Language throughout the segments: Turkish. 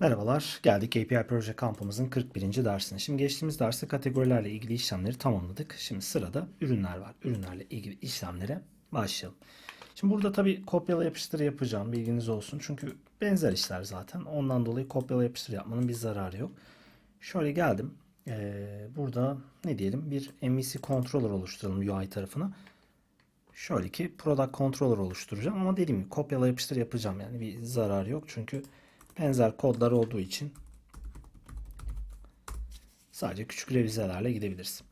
Merhabalar, geldik API Proje kampımızın 41. dersine. Şimdi geçtiğimiz derste kategorilerle ilgili işlemleri tamamladık. Şimdi sırada ürünler var. Ürünlerle ilgili işlemlere başlayalım. Şimdi burada tabii kopyala yapıştır yapacağım, bilginiz olsun. Çünkü benzer işler zaten. Ondan dolayı kopyala yapıştır yapmanın bir zararı yok. Şöyle geldim. Ee, burada ne diyelim bir MVC controller oluşturalım UI tarafına. Şöyle ki product controller oluşturacağım ama dediğim gibi kopyala yapıştır yapacağım yani bir zararı yok çünkü benzer kodlar olduğu için sadece küçük revizelerle gidebiliriz.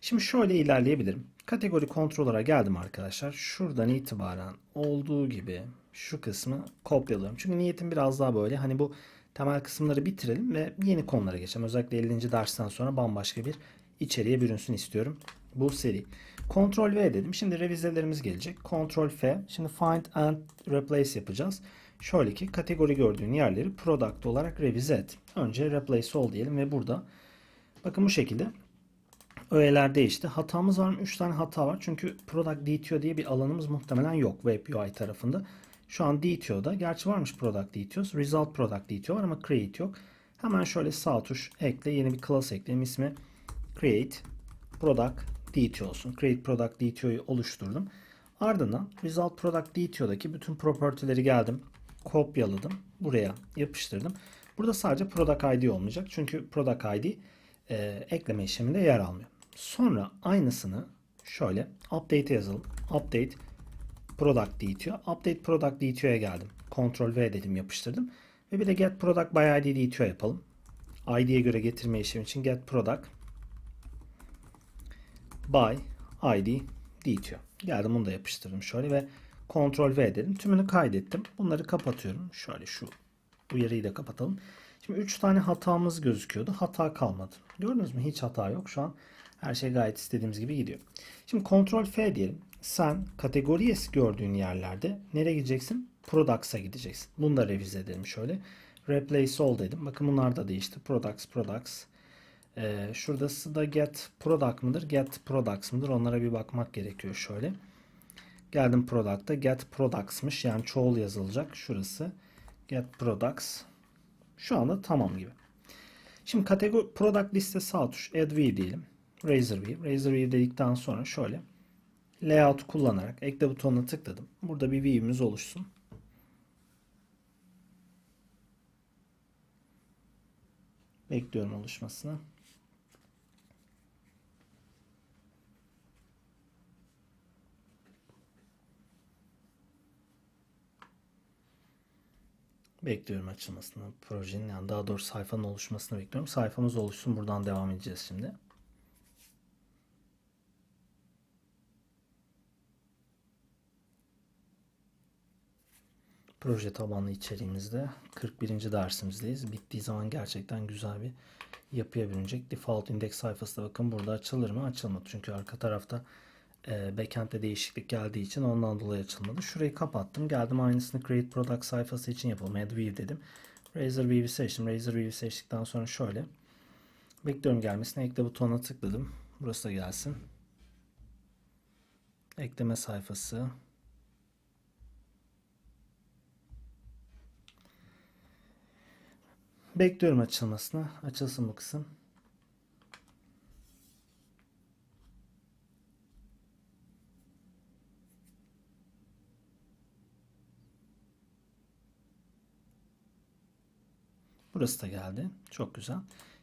Şimdi şöyle ilerleyebilirim. Kategori controller'a geldim arkadaşlar. Şuradan itibaren olduğu gibi şu kısmı kopyalıyorum. Çünkü niyetim biraz daha böyle hani bu temel kısımları bitirelim ve yeni konulara geçelim. Özellikle 50. dersten sonra bambaşka bir içeriğe bürünsün istiyorum bu seri. Ctrl V dedim. Şimdi revizelerimiz gelecek. Ctrl F. Şimdi find and replace yapacağız. Şöyle ki kategori gördüğün yerleri product olarak revize et. Önce replace all diyelim ve burada bakın bu şekilde öğeler değişti. Hatamız var mı? 3 tane hata var. Çünkü product DTO diye bir alanımız muhtemelen yok web UI tarafında. Şu an DTO'da. Gerçi varmış product DTO'su. Result product DTO var ama create yok. Hemen şöyle sağ tuş ekle. Yeni bir class ekleyelim. İsmi create product DTO olsun. Create product DTO'yu oluşturdum. Ardından result product DTO'daki bütün property'leri geldim. Kopyaladım. Buraya yapıştırdım. Burada sadece product ID olmayacak. Çünkü product ID e, ekleme işleminde yer almıyor. Sonra aynısını şöyle update'e yazalım. Update product DTO. Update product DTO'ya geldim. Ctrl V dedim yapıştırdım. Ve bir de get product by ID DTO yapalım. ID'ye göre getirme işlemi için get product by ID DTO. Geldim bunu da yapıştırdım şöyle ve Ctrl V dedim. Tümünü kaydettim. Bunları kapatıyorum. Şöyle şu uyarıyı da kapatalım. Şimdi 3 tane hatamız gözüküyordu. Hata kalmadı. Gördünüz mü? Hiç hata yok. Şu an her şey gayet istediğimiz gibi gidiyor. Şimdi Ctrl F diyelim. Sen kategoriye gördüğün yerlerde nereye gideceksin? Products'a gideceksin. Bunu da revize edelim şöyle. Replace all dedim. Bakın bunlar da değişti. Products, products. Ee, şurası da get product mıdır? Get products mıdır? Onlara bir bakmak gerekiyor şöyle. Geldim product'a. Get products'mış. Yani çoğul yazılacak. Şurası. Get products. Şu anda tamam gibi. Şimdi kategori product liste sağ tuş add view diyelim. Razor view. Razor view dedikten sonra şöyle layout kullanarak ekle butonuna tıkladım. Burada bir view'imiz oluşsun. Bekliyorum oluşmasını. Bekliyorum açılmasını. Projenin yani daha doğrusu sayfanın oluşmasını bekliyorum. Sayfamız oluşsun. Buradan devam edeceğiz şimdi. Proje tabanlı içeriğimizde 41. dersimizdeyiz. Bittiği zaman gerçekten güzel bir yapıya bürünecek. Default index sayfası da bakın burada açılır mı? Açılmadı. Çünkü arka tarafta e, backend'de değişiklik geldiği için ondan dolayı açılmadı. Şurayı kapattım. Geldim aynısını create product sayfası için yapalım. Add view dedim. Razor View'i seçtim. Razor View'i seçtikten sonra şöyle bekliyorum gelmesini. Ekle butonuna tıkladım. Burası da gelsin. Ekleme sayfası. Bekliyorum açılmasını. Açılsın bu kısım. Burası da geldi. Çok güzel.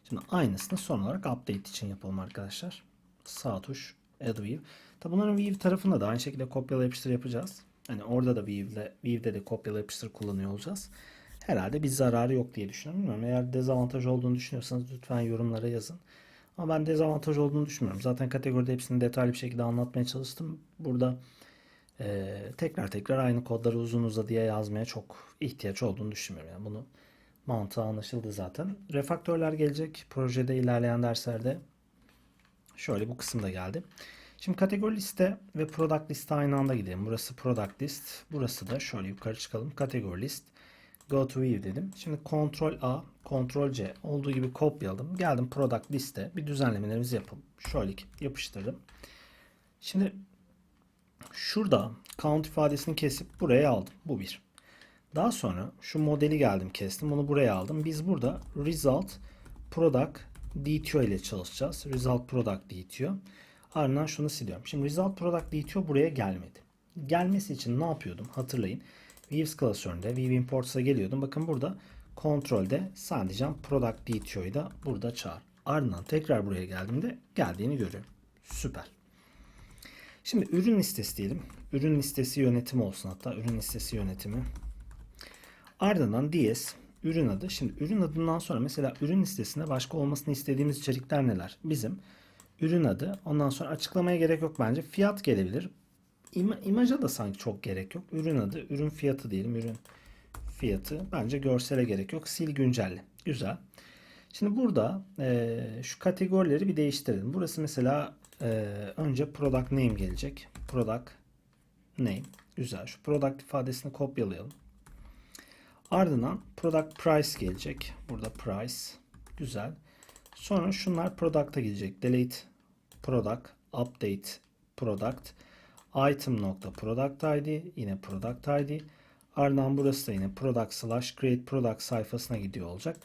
Şimdi aynısını son olarak update için yapalım arkadaşlar. Sağ tuş add view. Tabi bunların view tarafında da aynı şekilde kopyala yapıştır yapacağız. Hani orada da view'de, view'de de kopyala yapıştır kullanıyor olacağız. Herhalde bir zararı yok diye düşünüyorum. Eğer dezavantaj olduğunu düşünüyorsanız lütfen yorumlara yazın. Ama ben dezavantaj olduğunu düşünmüyorum. Zaten kategoride hepsini detaylı bir şekilde anlatmaya çalıştım. Burada e, tekrar tekrar aynı kodları uzun uzadıya yazmaya çok ihtiyaç olduğunu düşünmüyorum. Yani bunu mantığı anlaşıldı zaten. Refaktörler gelecek projede ilerleyen derslerde. Şöyle bu kısımda geldi. Şimdi kategori liste ve product liste aynı anda gidelim. Burası product list. Burası da şöyle yukarı çıkalım. Kategori list. Go to view dedim. Şimdi Ctrl A, Ctrl C olduğu gibi kopyaladım. Geldim product liste. Bir düzenlemelerimizi yapalım. Şöyle yapıştırdım. Şimdi şurada count ifadesini kesip buraya aldım. Bu bir. Daha sonra şu modeli geldim kestim. Bunu buraya aldım. Biz burada result product DTO ile çalışacağız. Result product DTO. Ardından şunu siliyorum. Şimdi result product DTO buraya gelmedi. Gelmesi için ne yapıyordum? Hatırlayın. Views klasöründe View Imports'a geliyordum. Bakın burada kontrolde sadece product DTO'yu da burada çağır. Ardından tekrar buraya geldiğimde geldiğini görüyorum. Süper. Şimdi ürün listesi diyelim. Ürün listesi yönetimi olsun hatta ürün listesi yönetimi. Ardından DS ürün adı. Şimdi ürün adından sonra mesela ürün listesinde başka olmasını istediğimiz içerikler neler? Bizim ürün adı. Ondan sonra açıklamaya gerek yok bence. Fiyat gelebilir. İma, imaja da sanki çok gerek yok. Ürün adı, ürün fiyatı diyelim. Ürün fiyatı. Bence görsele gerek yok. Sil güncelle. Güzel. Şimdi burada e, şu kategorileri bir değiştirelim. Burası mesela e, önce product name gelecek. Product name. Güzel. Şu product ifadesini kopyalayalım. Ardından product price gelecek. Burada price. Güzel. Sonra şunlar product'a gelecek. Delete product, update product, item nokta product id, yine product id. Ardından burası da yine product slash create product sayfasına gidiyor olacak.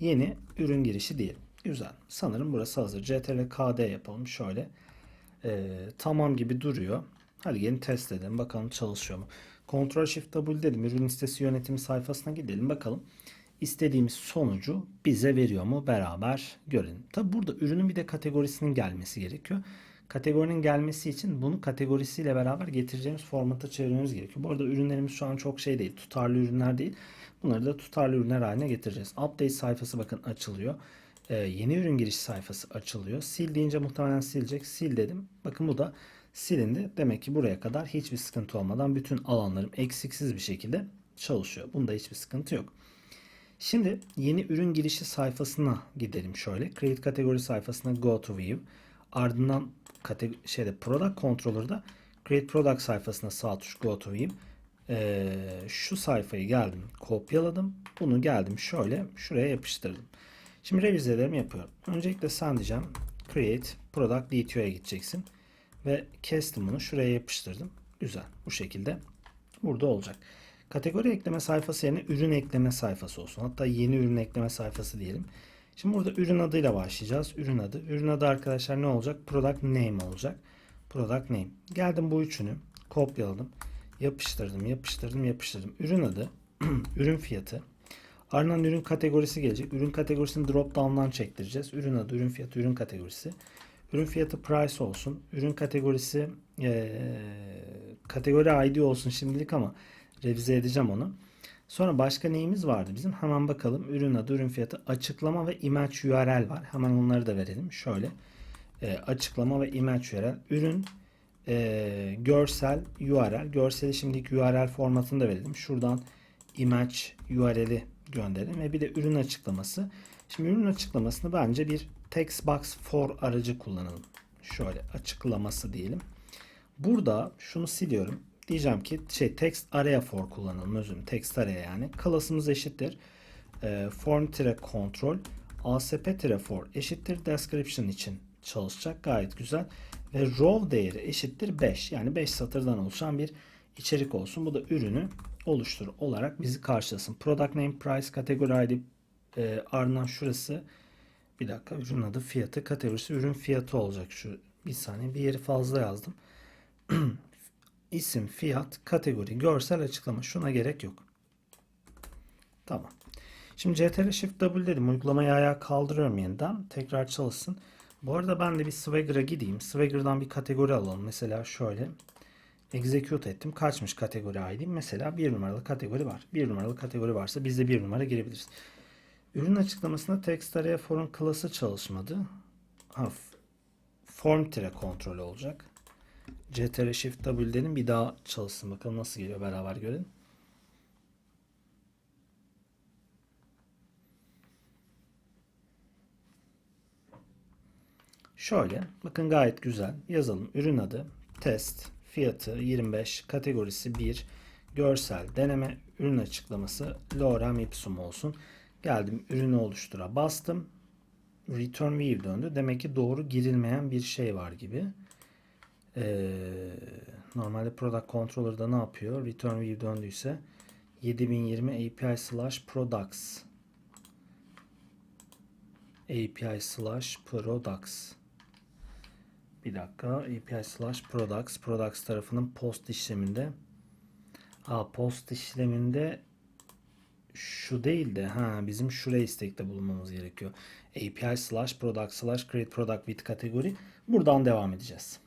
Yeni ürün girişi diyelim. Güzel. Sanırım burası hazır. ctrl kd yapalım. Şöyle. Ee, tamam gibi duruyor. Hadi gelin test edelim. Bakalım çalışıyor mu? Ctrl Shift W dedim. Ürün listesi yönetimi sayfasına gidelim. Bakalım istediğimiz sonucu bize veriyor mu? Beraber görelim. Tabi burada ürünün bir de kategorisinin gelmesi gerekiyor. Kategorinin gelmesi için bunu kategorisiyle beraber getireceğimiz formata çevirmemiz gerekiyor. Bu arada ürünlerimiz şu an çok şey değil. Tutarlı ürünler değil. Bunları da tutarlı ürünler haline getireceğiz. Update sayfası bakın açılıyor. Ee, yeni ürün giriş sayfası açılıyor. Sil deyince muhtemelen silecek. Sil dedim. Bakın bu da silindi. Demek ki buraya kadar hiçbir sıkıntı olmadan bütün alanlarım eksiksiz bir şekilde çalışıyor. Bunda hiçbir sıkıntı yok. Şimdi yeni ürün girişi sayfasına gidelim şöyle. Create kategori sayfasına go to view. Ardından kategori, şeyde product controller'da create product sayfasına sağ tuş go to view. Ee, şu sayfayı geldim kopyaladım. Bunu geldim şöyle şuraya yapıştırdım. Şimdi revizelerimi yapıyorum. Öncelikle sen diyeceğim create product DTO'ya gideceksin. Ve kestim bunu şuraya yapıştırdım. Güzel bu şekilde burada olacak. Kategori ekleme sayfası yerine ürün ekleme sayfası olsun. Hatta yeni ürün ekleme sayfası diyelim. Şimdi burada ürün adıyla başlayacağız. Ürün adı. Ürün adı arkadaşlar ne olacak? Product name olacak. Product name. Geldim bu üçünü kopyaladım. Yapıştırdım, yapıştırdım, yapıştırdım. Ürün adı, ürün fiyatı. Ardından ürün kategorisi gelecek. Ürün kategorisini drop down'dan çektireceğiz. Ürün adı, ürün fiyatı, ürün kategorisi. Ürün fiyatı price olsun. Ürün kategorisi ee, kategori ID olsun şimdilik ama revize edeceğim onu. Sonra başka neyimiz vardı bizim? Hemen bakalım. Ürün adı, ürün fiyatı, açıklama ve image URL var. Hemen onları da verelim. Şöyle e, açıklama ve image URL. Ürün e, görsel URL. Görseli şimdilik URL formatını da verelim. Şuradan image URL'i gönderelim ve bir de ürün açıklaması. Şimdi ürün açıklamasını bence bir text box for aracı kullanalım. Şöyle açıklaması diyelim. Burada şunu siliyorum. Diyeceğim ki şey text area for kullanalım. Özür. Text area yani. Class'ımız eşittir. E, form control asp for eşittir description için çalışacak. Gayet güzel. Ve row değeri eşittir 5. Yani 5 satırdan oluşan bir içerik olsun. Bu da ürünü oluştur olarak bizi karşılasın. Product name, price, category ID e, ardından şurası bir dakika ürün adı fiyatı kategorisi ürün fiyatı olacak şu bir saniye bir yeri fazla yazdım. İsim, fiyat, kategori, görsel açıklama şuna gerek yok. Tamam. Şimdi CTRL Shift W dedim. Uygulamayı ayağa kaldırıyorum yeniden. Tekrar çalışsın. Bu arada ben de bir Swagger'a gideyim. Swagger'dan bir kategori alalım. Mesela şöyle. Execute ettim. Kaçmış kategori ID? Mesela bir numaralı kategori var. Bir numaralı kategori varsa biz de bir numara girebiliriz. Ürün açıklamasında text araya form klası çalışmadı. Ha, form tire kontrol olacak. CTRL Shift W dedim. Bir daha çalışsın. Bakalım nasıl geliyor. Beraber görelim. Şöyle. Bakın gayet güzel. Yazalım. Ürün adı. Test. Fiyatı 25. Kategorisi 1. Görsel. Deneme. Ürün açıklaması. Lorem ipsum olsun. Geldim. Ürünü oluştura bastım. Return view döndü. Demek ki doğru girilmeyen bir şey var gibi. Ee, normalde product controller'da ne yapıyor? Return view döndüyse 7020 API slash products API slash products bir dakika API slash products products tarafının post işleminde Aa, post işleminde şu değil de ha bizim şuraya istekte bulunmamız gerekiyor. API slash product slash create product with kategori. Buradan devam edeceğiz.